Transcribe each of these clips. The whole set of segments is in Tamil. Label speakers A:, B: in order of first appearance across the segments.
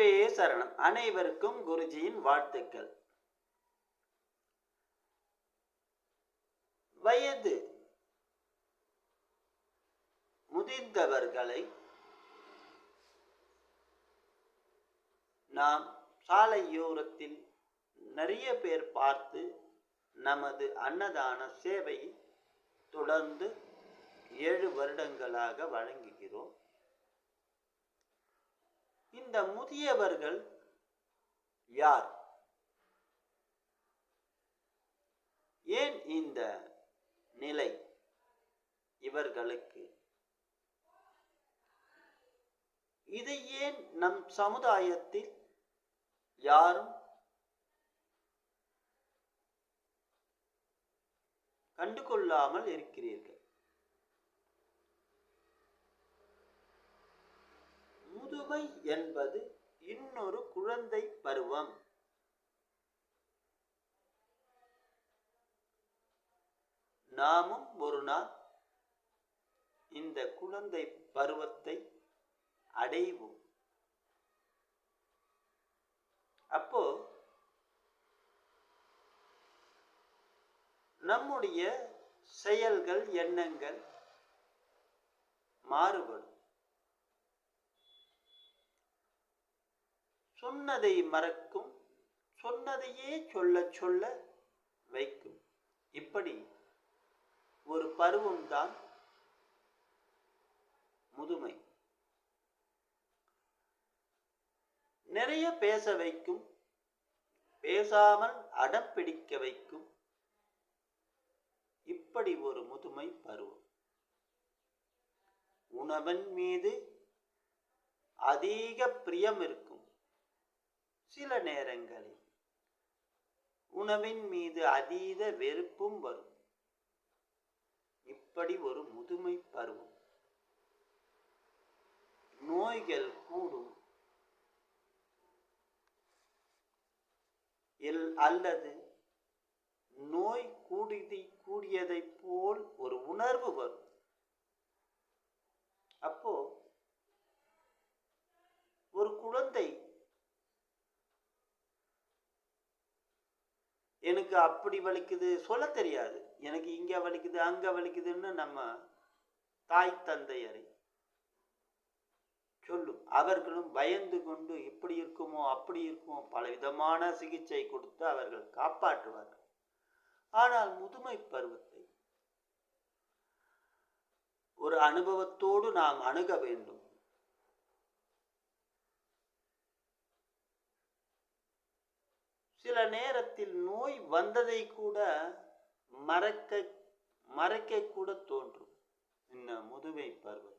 A: குருவே சரணம். அனைவருக்கும் குருஜியின் வாழ்த்துக்கள். வயது முதிர்ந்தவர்களை நாம் சாலையோரத்தில் நிறைய பேர் பார்த்து நமது அன்னதான சேவை தொடர்ந்து ஏழு வருடங்களாக வழங்குகிறோம். இந்த முதியவர்கள் யார்? ஏன் இந்த நிலை இவர்களுக்கு? இதை ஏன் நம் சமுதாயத்தில் யாரும் கண்டுகொள்ளாமல் இருக்கிறீர்கள்? முதுமை என்பது இன்னொரு குழந்தை பருவம். நாமும் ஒரு நாள் இந்த குழந்தை பருவத்தை அடைவோம். அப்போ நம்முடைய செயல்கள் எண்ணங்கள் மாறுபடும். சொன்னதை மறக்கும் சொன்னதையே சொல்ல சொல்ல வைக்கும். இப்படி ஒரு பருவம்தான் முதுமை. நிறைய பேச வைக்கும் பேசாமல் அடம் பிடிக்க வைக்கும் இப்படி ஒரு முதுமை பருவம். உணவன் மீது அதிக பிரியம் இருக்கும் சில நேரங்களில் உணவின் மீது அதீத வெறுப்பும் வரும். இப்படி ஒரு முதுமை பருவம். நோய்கள் கூடும். அல்லது நோய் கூடியதை கூடியதைப் போல் ஒரு உணர்வு வரும் அப்போ ஒரு குழந்தை எனக்கு அப்படி வலிக்குது சொல்ல தெரியாது. எனக்கு இங்க வலிக்குது அங்க வலிக்குதுன்னு நம்ம தாய் தந்தையரை சொல்லும் அவர்களும் பயந்து கொண்டு இப்படி இருக்குமோ அப்படி இருக்குமோ பல விதமான சிகிச்சை கொடுத்து அவர்கள் காப்பாற்றுவார்கள். ஆனால் முதுமை பருவத்தை ஒரு அனுபவத்தோடு நாம் அணுக வேண்டும். சில நேரத்தில் நோய் வந்ததை கூட மறக்க மறைக்க கூட தோன்றும். இந்த முதுமை பருவத்தில்.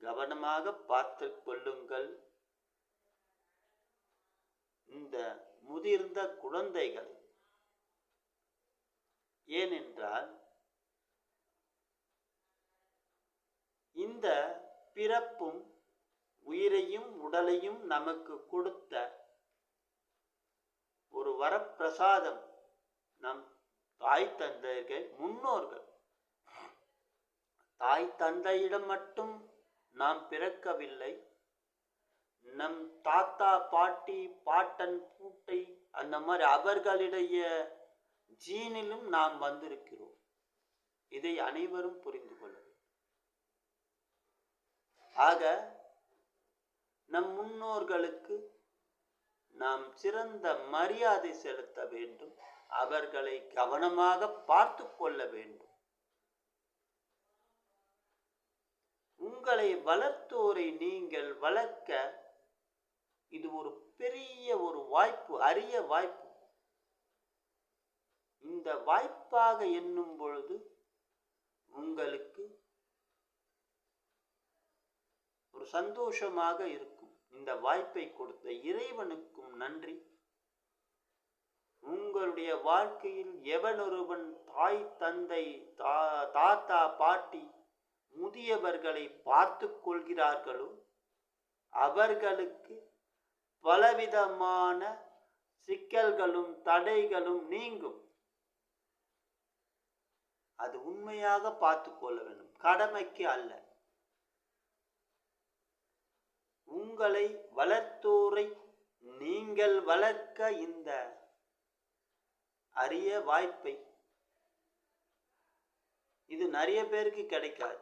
A: கவனமாக பார்த்து கொள்ளுங்கள். இந்த முதிர்ந்த குழந்தைகளை. ஏனென்றால் இந்த பிறப்பும் உயிரையும் உடலையும் நமக்கு கொடுத்த ஒரு வரப்பிரசாதம் நம் தாய் தந்தையர்கள் முன்னோர்கள். தாய் தந்தையிடம் மட்டும் நாம் பிறக்கவில்லை. நம் தாத்தா பாட்டி பாட்டன் பூட்டை அந்த மாதிரி அவர்களுடைய ஜீனிலும் நாம் வந்திருக்கிறோம். இதை அனைவரும் புரிந்து கொள்ள ஆக நம் முன்னோர்களுக்கு நாம் சிறந்த மரியாதை செலுத்த வேண்டும். அவர்களை கவனமாக பார்த்து கொள்ள வேண்டும். உங்களை வளர்த்தோரை நீங்கள் வளர்க்க இது ஒரு பெரிய ஒரு வாய்ப்பு அரிய வாய்ப்பு. இந்த வாய்ப்பாக எண்ணும் பொழுது உங்களுக்கு ஒரு சந்தோஷமாக இருக்கும். இந்த வாய்ப்பை கொடுத்த இறைவனுக்கும் நன்றி. உங்களுடைய வாழ்க்கையில் எவனொருவன் தாய் தந்தை தா தாத்தா பாட்டி முதியவர்களை பார்த்து கொள்கிறார்களோ அவர்களுக்கு பலவிதமான சிக்கல்களும் தடைகளும் நீங்கும். அது உண்மையாக பார்த்து கொள்ள வேண்டும். கடமைக்கு அல்ல. உங்களை வளர்த்தோரை நீங்கள் வளர்க்க இந்த அரிய வாய்ப்பை. இது நிறைய பேருக்கு கிடைக்காது.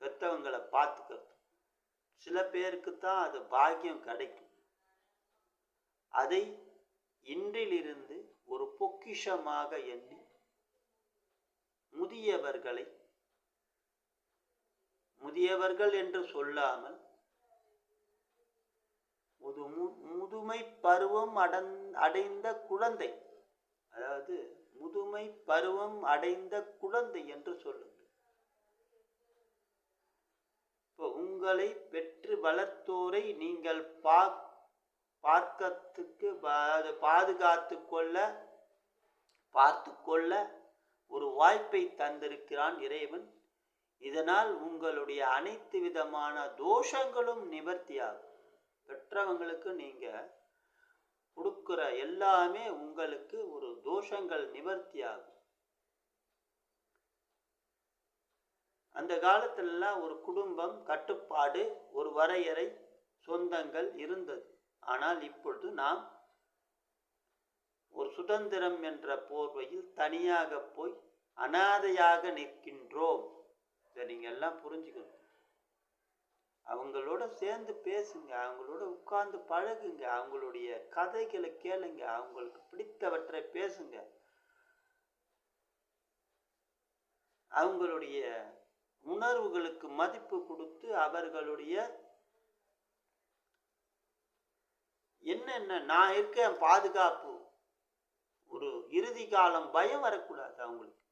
A: பெத்தவங்களை பார்த்துக்கிறது. சில பேருக்கு தான் அது பாக்கியம் கிடைக்கும். அதை இன்றிலிருந்து ஒரு பொக்கிஷமாக எண்ணி முதியவர்களை முதியவர்கள் என்று சொல்லாமல் முதுமை பருவம் அடன் அடைந்த குழந்தை. அதாவது முதுமை பருவம் அடைந்த குழந்தை என்று சொல்லுங்கள். இப்போ உங்களை பெற்று வளர்த்தோரை நீங்கள் பா பார்க்கத்துக்கு பாதுகாத்து கொள்ள பார்த்து கொள்ள ஒரு வாய்ப்பை தந்திருக்கிறான் இறைவன். இதனால் உங்களுடைய அனைத்து விதமான தோஷங்களும் நிவர்த்தியாகும். பெற்றவங்களுக்கு நீங்க கொடுக்குற எல்லாமே உங்களுக்கு ஒரு தோஷங்கள் நிவர்த்தியாகும். அந்த காலத்திலலாம் ஒரு குடும்பம் கட்டுப்பாடு ஒரு வரையறை சொந்தங்கள் இருந்தது. ஆனால் இப்பொழுது நாம் ஒரு சுதந்திரம் என்ற போர்வையில் தனியாக போய் அனாதையாக நிற்கின்றோம். இதை நீங்கள் எல்லாம் புரிஞ்சுக்கணும். அவங்களோட சேர்ந்து பேசுங்க அவங்களோட உட்கார்ந்து பழகுங்க அவங்களுடைய கதைகளை கேளுங்க அவங்களுக்கு பிடித்தவற்றை பேசுங்க. அவங்களுடைய உணர்வுகளுக்கு மதிப்பு கொடுத்து அவர்களுடைய என்னென்ன நான் இருக்கேன் பாதுகாப்பு ஒரு இறுதி காலம் பயம் வரக்கூடாது அவங்களுக்கு.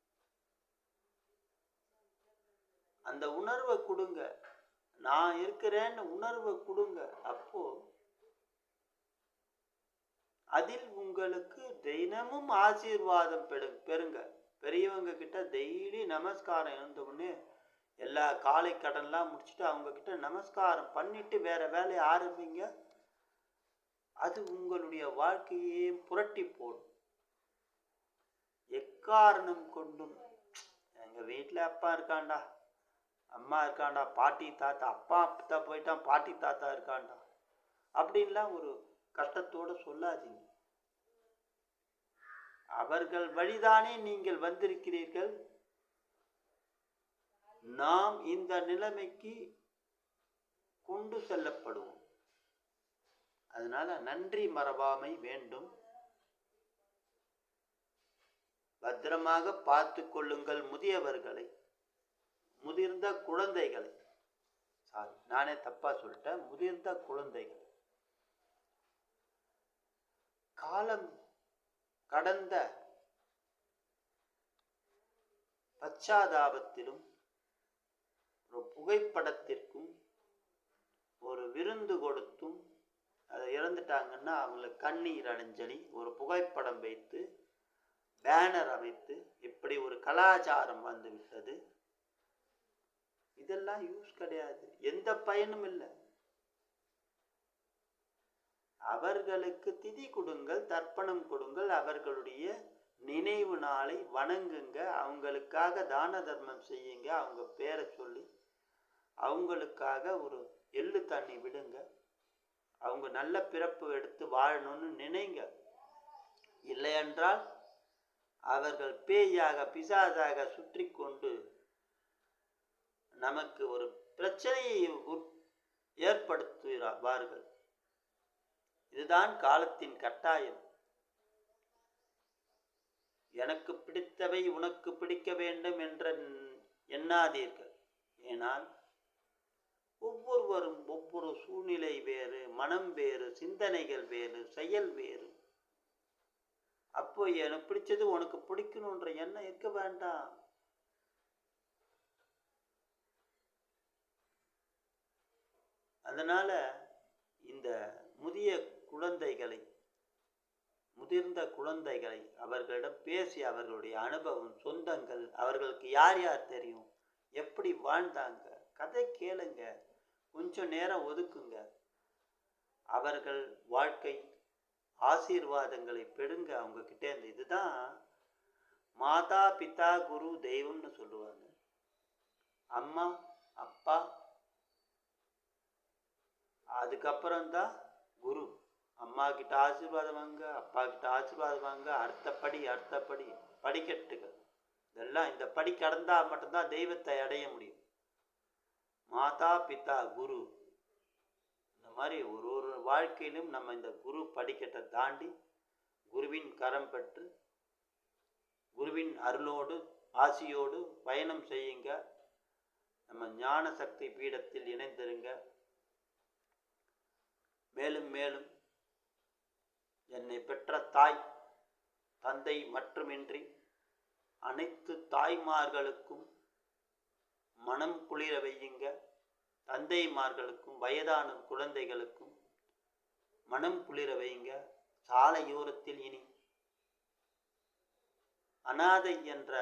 A: அந்த உணர்வை கொடுங்க. நான் இருக்கிறேன்னு உணர்வை கொடுங்க. அப்போ அதில் உங்களுக்கு தினமும் ஆசீர்வாதம் பெடு பெறுங்க. பெரியவங்க கிட்ட டெய்லி நமஸ்காரம் இருந்தவொடனே எல்லா காலை கடன்லாம் முடிச்சுட்டு அவங்க கிட்ட நமஸ்காரம் பண்ணிட்டு வேற வேலையை ஆரம்பிங்க. அது உங்களுடைய வாழ்க்கையே புரட்டி போடும். எக்காரணம் கொண்டும்? எங்க வீட்டில் அப்பா இருக்காண்டா. அம்மா இருக்காண்டா பாட்டி தாத்தா. அப்பா அப்பா போயிட்டான் பாட்டி தாத்தா இருக்காண்டா. அப்படின்லாம் ஒரு கஷ்டத்தோட சொல்லாதீங்க. அவர்கள் வழிதானே நீங்கள் வந்திருக்கிறீர்கள். நாம் இந்த நிலைமைக்கு கொண்டு செல்லப்படுவோம். அதனால நன்றி மறவாமை வேண்டும். பத்திரமாக பார்த்து கொள்ளுங்கள் முதியவர்களை. முதிர்ந்த குழந்தைகளை. சாரி நானே தப்பா சொல்லிட்டேன். முதிர்ந்த குழந்தைகள். காலம் கடந்த பச்சாதாபத்திலும் ஒரு புகைப்படத்திற்கும் ஒரு விருந்து கொடுத்தும் அதை இறந்துட்டாங்கன்னா அவங்களுக்கு கண்ணீர் அடைஞ்சலி ஒரு புகைப்படம் வைத்து பேனர் அமைத்து இப்படி ஒரு கலாச்சாரம் வந்து விட்டது. இதெல்லாம் யூஸ் கிடையாது. எந்த பயனும் இல்லை. அவர்களுக்கு திதி கொடுங்கள் தர்ப்பணம் கொடுங்கள் அவர்களுடைய நினைவு நாளை வணங்குங்க. அவங்களுக்காக தான தர்மம் செய்யுங்க. அவங்க பேரை சொல்லி அவங்களுக்காக ஒரு எள்ளு தண்ணி விடுங்க. அவங்க நல்ல பிறப்பு எடுத்து வாழணும்னு நினைங்க. இல்லையென்றால் அவர்கள் பேயாக பிசாதாக சுற்றி கொண்டு நமக்கு ஒரு பிரச்சனையை ஏற்படுத்துவார்கள் இதுதான் காலத்தின் கட்டாயம். எனக்கு பிடித்தவை உனக்கு பிடிக்க வேண்டும் என்ற எண்ணாதீர்கள். ஏனால் ஒவ்வொருவரும் ஒவ்வொரு சூழ்நிலை வேறு மனம் வேறு சிந்தனைகள் வேறு செயல் வேறு. அப்போ எனக்கு பிடிச்சது உனக்கு பிடிக்கணுன்ற எண்ணம் இருக்க வேண்டாம். அதனால் இந்த முதிய குழந்தைகளை முதிர்ந்த குழந்தைகளை அவர்களிடம் பேசி அவர்களுடைய அனுபவம் சொந்தங்கள் அவர்களுக்கு யார் யார் தெரியும்? எப்படி வாழ்ந்தாங்க? கதை கேளுங்க. கொஞ்சம் நேரம் ஒதுக்குங்க. அவர்கள் வாழ்க்கை ஆசீர்வாதங்களை பெடுங்க அவங்க கிட்டே இருந்து இதுதான் மாதா பிதா குரு தெய்வம்னு சொல்லுவாங்க. அம்மா அப்பா அதுக்கப்புறம் தான் குரு. அம்மா கிட்ட ஆசீர்வாதம் வாங்க அப்பா கிட்ட ஆசீர்வாதம் வாங்க அடுத்த படி படிக்கட்டுகள். இதெல்லாம் இந்த படி கடந்தால் மட்டும்தான் தெய்வத்தை அடைய முடியும். மாதா பிதா குரு. இந்த மாதிரி ஒரு ஒரு வாழ்க்கையிலும் நம்ம இந்த குரு படிக்கட்டை தாண்டி குருவின் கரம் பெற்று குருவின் அருளோடு ஆசியோடு பயணம் செய்யுங்க. நம்ம ஞான சக்தி பீடத்தில் இணைந்திருங்க. மேலும் மேலும் என்னை பெற்ற தாய் தந்தை மட்டுமின்றி அனைத்து தாய்மார்களுக்கும் மனம் குளிர வையுங்க. தந்தைமார்களுக்கும் வயதான குழந்தைகளுக்கும் மனம் குளிர வையுங்க. சாலையோரத்தில் இனி அனாதை என்ற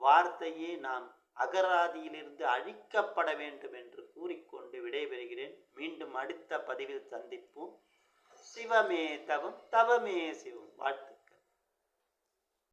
A: வார்த்தையே நாம் அகராதியிலிருந்து அழிக்கப்பட வேண்டும் என்று கூறிக்கொண்டு விடைபெறுகிறேன். மீண்டும் அடுத்த பதிவில் சந்திப்போம். சிவமே தவம் தவமே சிவம். வாழ்த்து